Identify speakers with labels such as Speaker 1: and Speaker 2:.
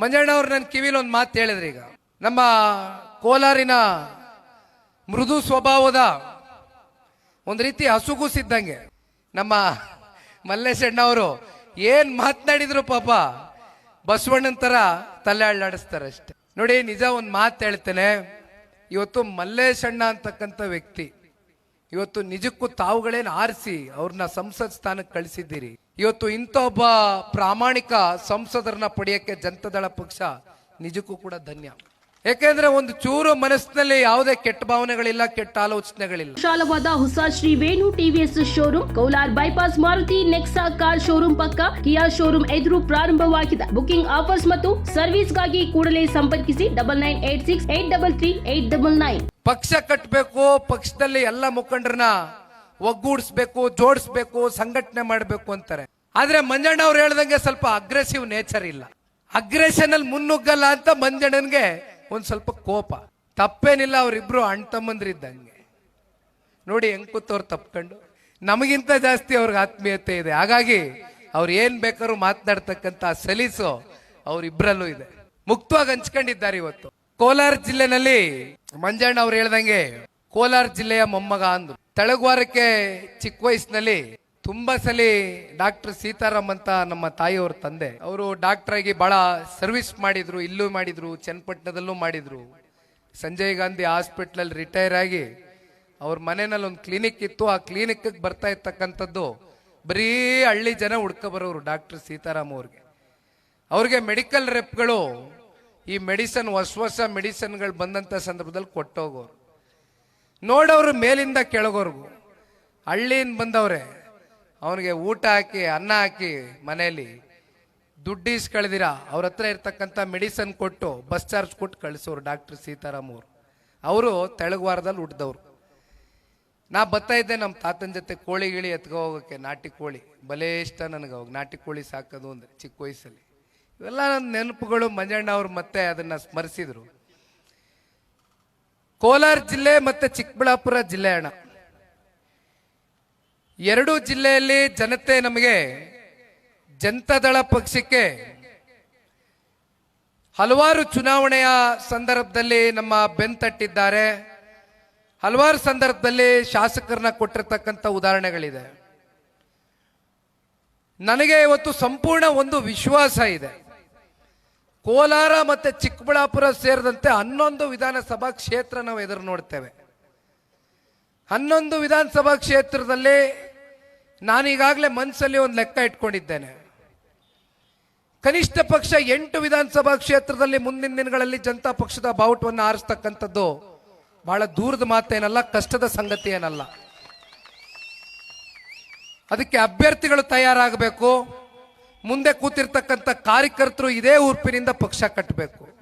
Speaker 1: ಮಂಜಣ್ಣ ಅವ್ರು ನನ್ನ ಕಿವಿಲಿ ಒಂದು ಮಾತು ಹೇಳಿದ್ರಿ ಈಗ. ನಮ್ಮ ಕೋಲಾರಿನ ಮೃದು ಸ್ವಭಾವದ ಒಂದು ರೀತಿ ಹಸುಗುಸಿದ್ದಂಗೆ ನಮ್ಮ ಮಲ್ಲೇಶಣ್ಣ ಅವರು ಏನ್ ಮಾತನಾಡಿದ್ರು ಪಾಪ, ಬಸವಣ್ಣನ ತರ ತಲೆ ಅಳ್ಳಾಡಿಸ್ತಾರೆ ಅಷ್ಟೆ. ನೋಡಿ, ನಿಜ ಒಂದು ಮಾತು ಹೇಳ್ತೇನೆ. ಇವತ್ತು ಮಲ್ಲೇಶಣ್ಣ ಅಂತಕ್ಕಂಥ ವ್ಯಕ್ತಿ ಇವತ್ತು ನಿಜಕ್ಕೂ ತಾವುಗಳೇನು ಆರಿಸಿ ಅವ್ರನ್ನ ಸಂಸತ್ ಸ್ಥಾನಕ್ಕೆ ಕಳಿಸಿದ್ದೀರಿ. ಇವತ್ತು ಇಂಥ ಒಬ್ಬ ಪ್ರಾಮಾಣಿಕ ಸಂಸದರನ್ನ ಪಡೆಯಕ್ಕೆ ಜನತಾದಳ ಪಕ್ಷ ನಿಜಕ್ಕೂ ಕೂಡ ಧನ್ಯ. ಯಾಕೆಂದ್ರೆ ಒಂದು ಚೂರು ಮನಸ್ಸಿನಲ್ಲಿ ಯಾವುದೇ ಕೆಟ್ಟ ಭಾವನೆಗಳಿಲ್ಲ ಕೆಟ್ಟ ಆಲೋಚನೆಗಳಿಲ್ಲ.
Speaker 2: ವಿಶಾಲವಾದ ಹೊಸ Shri Venu TVS showroom ಕೌಲಾರ್ bypass Maruti Nexa car showroom ಪಕ್ಕ ಕಿಯಾ ಶೋರೂಮ್ ಎದುರು ಪ್ರಾರಂಭವಾಗಿದೆ. ಬುಕಿಂಗ್ ಆಫರ್ಸ್ ಮತ್ತು ಸರ್ವಿಸ್ಗಾಗಿ ಕೂಡಲೇ ಸಂಪರ್ಕಿಸಿ double nine eight six eight double three eight double nine
Speaker 1: ಪಕ್ಷ ಕಟ್ಟಬೇಕು ಪಕ್ಷದಲ್ಲಿ ಎಲ್ಲ ಮುಖಂಡರನ್ನ ಒಗ್ಗೂಡಿಸ್ಬೇಕು ಜೋಡಿಸ್ಬೇಕು ಸಂಘಟನೆ ಮಾಡಬೇಕು ಅಂತಾರೆ. ಆದ್ರೆ ಮಂಜಣ್ಣ ಅವ್ರು ಹೇಳ್ದಂಗೆ ಸ್ವಲ್ಪ ಅಗ್ರೆಸಿವ್ ನೇಚರ್ ಇಲ್ಲ. ಅಗ್ರೆಷನ್ ಅಲ್ಲಿ ಮುನ್ನುಗ್ಗಲ್ಲ ಅಂತ ಮಂಜಣ್ಣನ್ಗೆ ಒಂದ್ ಸ್ವಲ್ಪ ಕೋಪ. ತಪ್ಪೇನಿಲ್ಲ, ಅವರಿಬ್ರು ಅಣ್ಣ ತಮ್ಮಂದ್ರಿದ್ದಂಗೆ ನೋಡಿ ಹೆಂಗ್ ಕೂತವ್ರು ತಪ್ಕೊಂಡು ನಮಗಿಂತ ಜಾಸ್ತಿ ಅವ್ರಿಗೆ ಆತ್ಮೀಯತೆ ಇದೆ. ಹಾಗಾಗಿ ಅವ್ರು ಏನ್ ಬೇಕಾದ್ರೂ ಮಾತನಾಡ್ತಕ್ಕಂತ ಸಲೀಸು ಅವ್ರಿಬ್ರಲ್ಲೂ ಇದೆ. ಮುಕ್ತವಾಗಿ ಹಂಚ್ಕೊಂಡಿದ್ದಾರೆ ಇವತ್ತು. ಕೋಲಾರ ಜಿಲ್ಲೆನಲ್ಲಿ ಮಂಜಣ್ಣ ಅವ್ರು ಹೇಳ್ದಂಗೆ, ಕೋಲಾರ ಜಿಲ್ಲೆಯ ಮೊಮ್ಮಗ ಅಂದ್ರು. ತಳಗುವಾರಕ್ಕೆ ಚಿಕ್ಕ ವಯಸ್ಸಿನಲ್ಲಿ ತುಂಬಾ ಸಲಿ ಡಾಕ್ಟರ್ ಸೀತಾರಾಮ್ ಅಂತ ನಮ್ಮ ತಾಯಿಯವ್ರ ತಂದೆ, ಅವರು ಡಾಕ್ಟರ್ ಆಗಿ ಬಹಳ ಸರ್ವಿಸ್ ಮಾಡಿದ್ರು, ಇಲ್ಲೂ ಮಾಡಿದ್ರು, ಚನ್ನಪಟ್ಟಣದಲ್ಲೂ ಮಾಡಿದ್ರು. ಸಂಜಯ್ ಗಾಂಧಿ ಹಾಸ್ಪಿಟ್ಲಲ್ಲಿ ರಿಟೈರ್ ಆಗಿ ಅವ್ರ ಮನೆಯಲ್ಲಿ ಒಂದು ಕ್ಲಿನಿಕ್ ಇತ್ತು. ಆ ಕ್ಲಿನಿಕ್ ಬರ್ತಾ ಇರ್ತಕ್ಕಂಥದ್ದು ಬರೀ ಹಳ್ಳಿ ಜನ ಹುಡ್ಕ ಬರೋರು ಡಾಕ್ಟರ್ ಸೀತಾರಾಮ್ ಅವ್ರಿಗೆ. ಅವ್ರಿಗೆ ಮೆಡಿಕಲ್ ರೆಪ್ಗಳು, ಈ ಮೆಡಿಸನ್, ಹೊಸ ಹೊಸ ಮೆಡಿಸನ್ಗಳು ಬಂದಂಥ ಸಂದರ್ಭದಲ್ಲಿ ಕೊಟ್ಟೋಗೋರು. ನೋಡೋರು ಮೇಲಿಂದ ಕೆಳಗೋರ್ಗು. ಹಳ್ಳಿಯಿಂದ ಬಂದವ್ರೆ ಅವನಿಗೆ ಊಟ ಹಾಕಿ, ಅನ್ನ ಹಾಕಿ ಮನೆಯಲ್ಲಿ ದುಡ್ಡು ಇಸ್ಕಳ್ದಿರ ಅವ್ರ ಹತ್ರ ಇರ್ತಕ್ಕಂಥ ಮೆಡಿಸನ್ ಕೊಟ್ಟು, ಬಸ್ ಚಾರ್ಜ್ ಕೊಟ್ಟು ಕಳಿಸೋರು ಡಾಕ್ಟರ್ ಸೀತಾರಾಮ್ ಅವರು ಅವರು ತೆಳಗವಾರದಲ್ಲಿ ಹುಟ್ಟಿದವ್ರು ನಾ ಬರ್ತಾ ಇದ್ದೆ ನಮ್ಮ ತಾತನ ಜೊತೆ ಕೋಳಿ ಗಿಳಿ ಎತ್ಕೊ ಹೋಗೋಕ್ಕೆ ನಾಟಿ ಕೋಳಿ. ಬಲೇ ಇಷ್ಟ ನನಗೆ ಅವಾಗ. ನಾಟಿ ಕೋಳಿ ಸಾಕೋದು ಅಂದರೆ, ಚಿಕ್ಕ ವಯಸ್ಸಲ್ಲಿ. ಇವೆಲ್ಲ ನನ್ನ ನೆನಪುಗಳು. ಮಂಜಣ್ಣ ಅವರು ಮತ್ತೆ ಅದನ್ನು ಸ್ಮರಿಸಿದರು. ಕೋಲಾರ ಜಿಲ್ಲೆ ಮತ್ತು ಚಿಕ್ಕಬಳ್ಳಾಪುರ ಜಿಲ್ಲೆ ಅಣ್ಣ. ಎರಡೂ ಜಿಲ್ಲೆಯಲ್ಲಿ ಜನತೆ ನಮಗೆ ಜನತಾದಳ ಪಕ್ಷಕ್ಕೆ ಹಲವಾರು ಚುನಾವಣೆಯ ಸಂದರ್ಭದಲ್ಲಿ ನಮ್ಮ ಬೆಂತಟ್ಟಿದ್ದಾರೆ. ಹಲವಾರು ಸಂದರ್ಭದಲ್ಲಿ ಶಾಸಕರನ್ನ ಕೊಟ್ಟಿರ್ತಕ್ಕಂಥ ಉದಾಹರಣೆಗಳಿದೆ. ನನಗೆ ಇವತ್ತು ಸಂಪೂರ್ಣ ಒಂದು ವಿಶ್ವಾಸ ಇದೆ. ಕೋಲಾರ ಮತ್ತೆ ಚಿಕ್ಕಬಳ್ಳಾಪುರ ಸೇರಿದಂತೆ ಹನ್ನೊಂದು ವಿಧಾನಸಭಾ ಕ್ಷೇತ್ರ ನಾವು ಎದುರು ನೋಡ್ತೇವೆ. ಹನ್ನೊಂದು ವಿಧಾನಸಭಾ ಕ್ಷೇತ್ರದಲ್ಲಿ ನಾನು ಈಗಾಗಲೇ ಮನಸ್ಸಲ್ಲಿ ಒಂದು ಲೆಕ್ಕ ಇಟ್ಕೊಂಡಿದ್ದೇನೆ. ಕನಿಷ್ಠ ಪಕ್ಷ ಎಂಟು ವಿಧಾನಸಭಾ ಕ್ಷೇತ್ರದಲ್ಲಿ ಮುಂದಿನ ದಿನಗಳಲ್ಲಿ ಜನತಾ ಪಕ್ಷದ ಬಾವುಟವನ್ನು ಆರಿಸ್ತಕ್ಕಂಥದ್ದು ಬಹಳ ದೂರದ ಮಾತೇನಲ್ಲ, ಕಷ್ಟದ ಸಂಗತಿ ಏನಲ್ಲ. ಅದಕ್ಕೆ ಅಭ್ಯರ್ಥಿಗಳು ತಯಾರಾಗಬೇಕು, ಮುಂದೆ ಕೂತಿರ್ತಕ್ಕಂಥ ಕಾರ್ಯಕರ್ತರು ಇದೇ ಉರ್ಪಿನಿಂದ ಪಕ್ಷ ಕಟ್ಟಬೇಕು.